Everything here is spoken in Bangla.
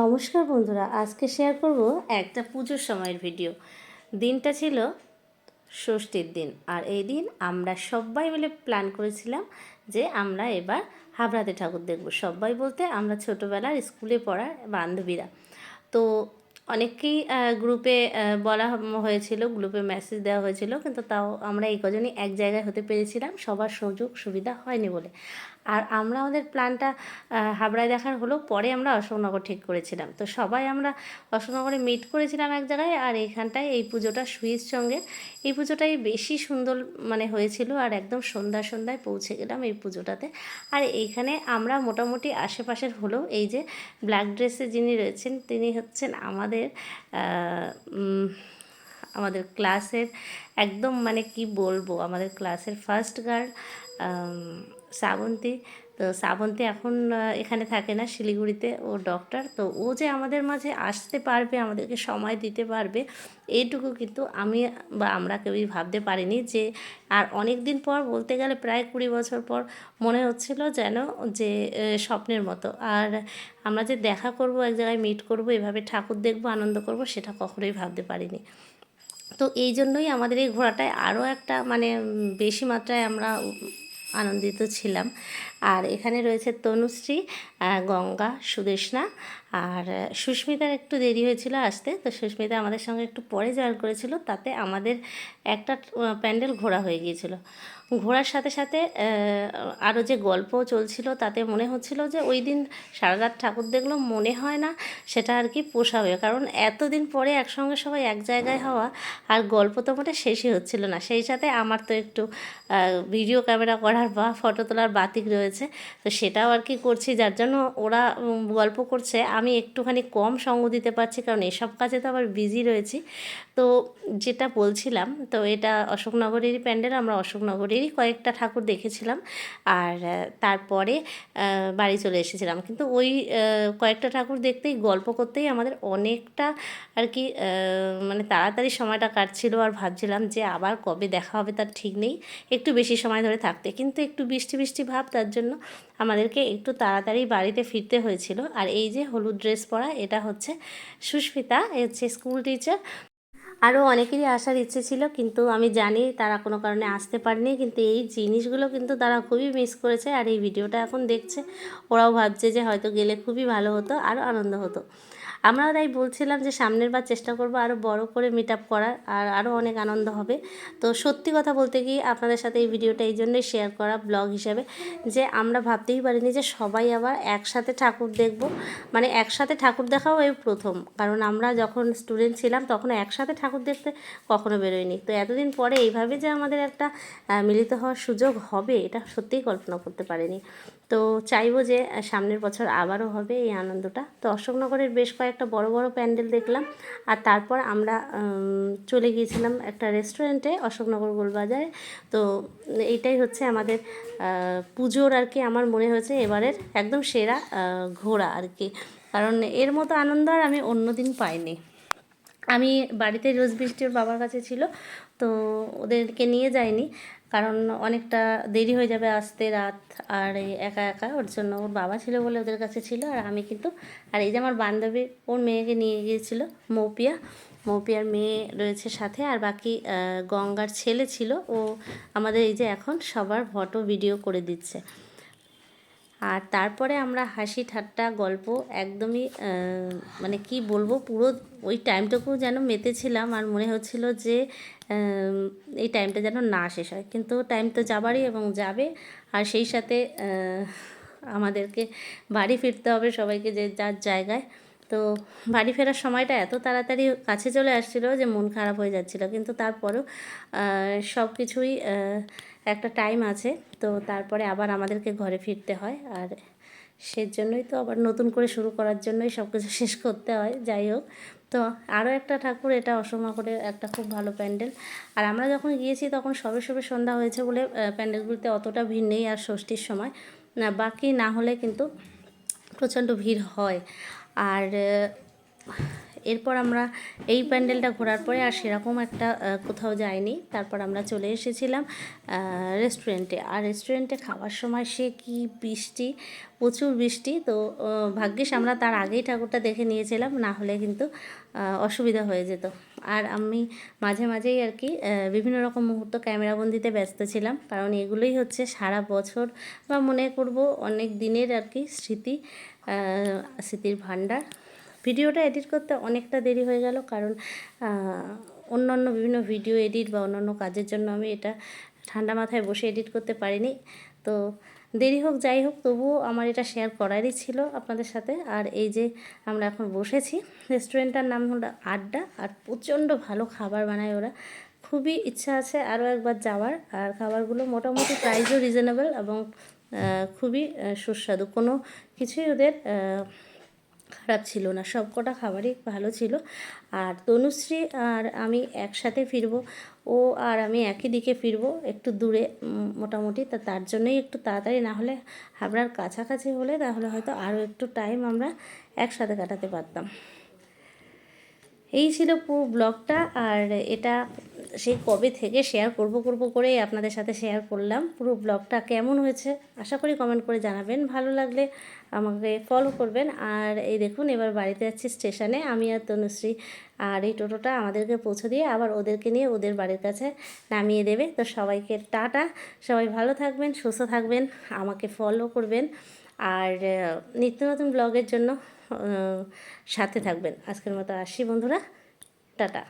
নমস্কার বন্ধুরা, আজকে শেয়ার করব একটা পুজোর সময়ের ভিডিও দিনটা ছিল ষষ্ঠীর দিন, আর এই দিন আমরা সবাই মিলে প্ল্যান করেছিলাম যে আমরা এবার হাবড়াতে ঠাকুর দেখব। সবাই বলতে আমরা ছোটোবেলার স্কুলে পড়ার বান্ধবীরা। তো অনেককেই গ্রুপে বলা হয়েছিল গ্রুপে মেসেজ দেওয়া হয়েছিল, কিন্তু তাও আমরা এই কজনই এক জায়গায় হতে পেরেছিলাম, সবার সুযোগ সুবিধা হয়নি বলে। আর আমরা আমাদের প্ল্যানটা হাবড়ায় দেখার হলো, পরে আমরা অশোকনগর ঠিক করেছিলাম। তো সবাই আমরা অশোকনগরে মিট করেছিলাম এক জায়গায়, আর এইখানটায় এই পুজোটা সুইচ সঙ্গে এই পুজোটাই বেশি সুন্দর মানে হয়েছিল, আর একদম সন্ধ্যা সন্ধ্যায় পৌঁছে গেলাম এই পুজোটাতে। আর এইখানে আমরা মোটামুটি আশেপাশের হলো এই যে ব্ল্যাক ড্রেসে যিনি রয়েছেন, তিনি হচ্ছেন আমাদের উম, আমাদের ক্লাসের একদম মানে কি বলব আমাদের ক্লাসের ফার্স্ট গার্ড শ্রাবন্তী। তো শ্রাবন্তী এখন এখানে থাকে না, শিলিগুড়িতে ও ডক্টর তো ও যে আমাদের মাঝে আসতে পারবে, আমাদেরকে সময় দিতে পারবে, এইটুকু কিন্তু আমি বা আমরা কেউই ভাবতে পারিনি যে, আর অনেক দিন পর বলতে গেলে প্রায় কুড়ি বছর পর মনে হচ্ছিল যেন যে স্বপ্নের মতো। আর আমরা যে দেখা করব, এক জায়গায় মিট করব, এভাবে ঠাকুর দেখব, আনন্দ করব, সেটা কখনোই ভাবতে পারিনি। তো এই জন্যই আমাদের এই ঘোরাটায় আরও একটা মানে বেশি মাত্রায় আমরা আনন্দিত ছিলাম। আর এখানে রয়েছে তনুশ্রী গঙ্গা সুদেশনা আর সুস্মিতার একটু দেরি হয়েছিল আসতে। তো সুস্মিতা আমাদের সঙ্গে একটু পরে জয়েন করেছিল, তাতে আমাদের একটা প্যান্ডেল ঘোরা হয়ে গিয়েছিল। ঘোরার সাথে সাথে আরও যে গল্প চলছিল তাতে মনে হচ্ছিল যে ওই দিন সারা রাত ঠাকুর দেখল মনে হয় না সেটা আর কি পোষাবে। কারণ এতদিন পরে একসঙ্গে সবাই এক জায়গায় হওয়া আর গল্প তো মোটে শেষই হচ্ছিল না। সেই সাথে আমার তো একটু ভিডিও ক্যামেরা করার বা ফটো তোলার বাতিক রয়েছে। তো সেটাও আর কি করছি, যার জন্য ওরা গল্প করছে। আমি একটুখানি কম সঙ্গ দিতে পারছি, কারণ এসব কাজে তো আবার বিজি রয়েছি। তো যেটা বলছিলাম, তো এটা অশোকনগরেরই প্যান্ডেল, আমরা অশোকনগরেরই কয়েকটা ঠাকুর দেখেছিলাম আর তারপরে বাড়ি চলে এসেছিলাম। কিন্তু ওই কয়েকটা ঠাকুর দেখতেই, গল্প করতেই আমাদের অনেকটা আর কি মানে তাড়াতাড়ি সময়টা কাটছিল আর ভাবছিলাম যে আবার কবে দেখা হবে তার ঠিক নেই। একটু বেশি সময় ধরে থাকতে। কিন্তু একটু বৃষ্টি বৃষ্টি ভাব, তার জন্য আমাদেরকে একটু তাড়াতাড়ি বাড়িতে ফিরতে হয়েছিল। আর এই যে হলুদ ড্রেস পরা, এটা হচ্ছে সুস্মিতা হচ্ছে স্কুল টিচার। আরও অনেকেরই আসার ইচ্ছে ছিল, কিন্তু আমি জানি তারা কোনো কারণে আসতে পারেনি, কিন্তু এই জিনিসগুলো কিন্তু তারা খুবই মিস করেছে আর এই ভিডিওটা এখন দেখছে। ওরাও ভাবছে যে হয়তো গেলে খুবই ভালো হতো আরও আনন্দ হতো। আমরাও তাই বলছিলাম যে সামনের বার চেষ্টা করব আরও বড় করে মিট আপ করার, আর আরও অনেক আনন্দ হবে। তো সত্যি কথা বলতে গিয়ে আপনাদের সাথে এই ভিডিওটা এই জন্যই শেয়ার করা ব্লগ হিসাবে, যে আমরা ভাবতেই পারিনি যে সবাই আবার একসাথে ঠাকুর দেখব। মানে একসাথে ঠাকুর দেখাও এই প্রথম, কারণ আমরা যখন স্টুডেন্ট ছিলাম তখন একসাথে ঠাকুর দেখতে কখনো বেরোয়নি। তো এতদিন পরে এইভাবে যে আমাদের একটা মিলিত হওয়ার সুযোগ হবে, এটা সত্যিই কল্পনা করতে পারিনি। তো চাইব যে সামনের বছর আবারও হবে এই আনন্দটা। তো অশোকনগরের বেশ কয়েকটা বড় বড় প্যান্ডেল দেখলাম। আর তারপর আমরা চলে গিয়েছিলাম একটা রেস্টুরেন্টে, অশোকনগর গোলবাজারে। তো এইটাই হচ্ছে আমাদের পুজোর আর কি আমার মনে হয়েছে এবারের একদম সেরা ঘোরা আর কি। কারণ এর মতো আনন্দ আর আমি অন্যদিন পাইনি। আমি বাড়িতে রোজ বৃষ্টি ওর বাবার কাছে ছিল, তো ওদেরকে নিয়ে যাইনি, কারণ অনেকটা দেরি হয়ে যাবে আসতে রাত, আর এই একা একা, ওর জন্য ওর বাবা ছিল বলে ওদের কাছে ছিল, আর আমি কিন্তু, আর এই যে আমার বান্ধবী, ওর মেয়েকে নিয়ে গিয়েছিল, মৌপিয়া, মৌপিয়ার মেয়ে রয়েছে সাথে, আর বাকি গঙ্গার ছেলে ছিল, ও আমাদের এই যে এখন সবার ফটো ভিডিও করে দিচ্ছে। আর তারপরে আমরা হাসি ঠাট্টা গল্প একদমই মানে কি বলব, পুরো ওই টাইমটুকু যেন মেতেছিলাম আর মনে হচ্ছিল যে এই টাইমটা যেন না শেষ হয়। কিন্তু টাইম তো যাবারই এবং যাবে। আর সেই সাথে আমাদেরকে বাড়ি ফিরতে হবে সবাইকে যে যার জায়গায়। তো বাড়ি ফেরার সময়টা এত তাড়াতাড়ি কাছে চলে আসছিল যে মন খারাপ হয়ে যাচ্ছিল। কিন্তু তারপরেও সব কিছুই একটা টাইম আছে। তো তারপরে আবার আমাদেরকে ঘরে ফিরতে হয়। আর সেজন্যই তো আবার নতুন করে শুরু করার জন্যই সব কিছু শেষ করতে হয়। যাই হোক, তো আরও একটা ঠাকুর, এটা অসমা করে একটা খুব ভালো প্যান্ডেল। আর আমরা যখন গিয়েছি তখন সবে সবে সন্ধ্যা হয়েছে বলে প্যান্ডেলগুলিতে অতটা ভিড় নেই আর ষষ্ঠীর সময়। না, বাকি না হলে কিন্তু প্রচণ্ড ভিড় হয়। আর এরপর আমরা এই প্যান্ডেলটা ঘোরার পরে আর সেরকম একটা কোথাও যাইনি। তারপর আমরা চলে এসেছিলাম রেস্টুরেন্টে আর রেস্টুরেন্টে খাওয়ার সময় সে কি বৃষ্টি, প্রচুর বৃষ্টি। তো ভাগ্যিস আমরা তার আগেই ঠাকুরটা দেখে নিয়েছিলাম, না হলে কিন্তু অসুবিধা হয়ে যেত। আর আমি মাঝে মাঝেই আর কি বিভিন্ন রকম মুহূর্ত ক্যামেরাবন্দিতে ব্যস্ত ছিলাম। কারণ এগুলোই হচ্ছে সারা বছর বা মনে করব অনেক দিনের আর কি স্মৃতি স্মৃতির ভাণ্ডার। ভিডিওটা এডিট করতে অনেকটা দেরি হয়ে গেল কারণ অন্যান্য বিভিন্ন ভিডিও এডিট বা অন্যান্য কাজের জন্য আমি এটা ঠান্ডা মাথায় বসে এডিট করতে পারিনি। তো দেরি হোক, যাই হোক, তবুও আমার এটা শেয়ার করারই ছিল আপনাদের সাথে। আর এই যে আমরা এখন বসেছি রেস্টুরেন্টটার নাম হলো আড্ডা। আর প্রচণ্ড ভালো খাবার বানায় ওরা। খুবই ইচ্ছা আছে আরও একবার যাওয়ার। আর খাবারগুলো মোটামুটি প্রাইসও রিজনেবল এবং খুবই সুস্বাদু। কোনো কিছুই ওদের খারাপ ছিল না, সব কটা খাবারই ভালো ছিল। আর তনুশ্রী আর আমি একসাথে ফিরব, ও আর আমি একই দিকে ফিরব, একটু দূরে মোটামুটি। তা তার জন্যই একটু তাড়াতাড়ি, না হলে হাবড়ার কাছাকাছি হলে তাহলে হয়তো আরও একটু টাইম আমরা একসাথে কাটাতে পারতাম। এই ছিল পুরো ব্লগটা আর এটা সেই কবে থেকে শেয়ার করব করব করেই আপনাদের সাথে শেয়ার করলাম। পুরো ব্লগটা কেমন হয়েছে আশা করি কমেন্ট করে জানাবেন। ভালো লাগলে আমাকে ফলো করবেন। আর এই দেখুন, এবার বাড়িতে যাচ্ছি স্টেশনে আমি আর তনুশ্রী আর এই টোটোটা আমাদেরকে পৌঁছে দিয়ে আবার ওদেরকে নিয়ে ওদের বাড়ির কাছে নামিয়ে দেবে। তো সবাইকে টাটা। সবাই ভালো থাকবেন, সুস্থ থাকবেন, আমাকে ফলো করবেন। আর নিত্য নতুন ব্লগের জন্য সাথে থাকবেন। আজকের মতো আসি বন্ধুরা। টাটা।